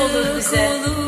olur bize.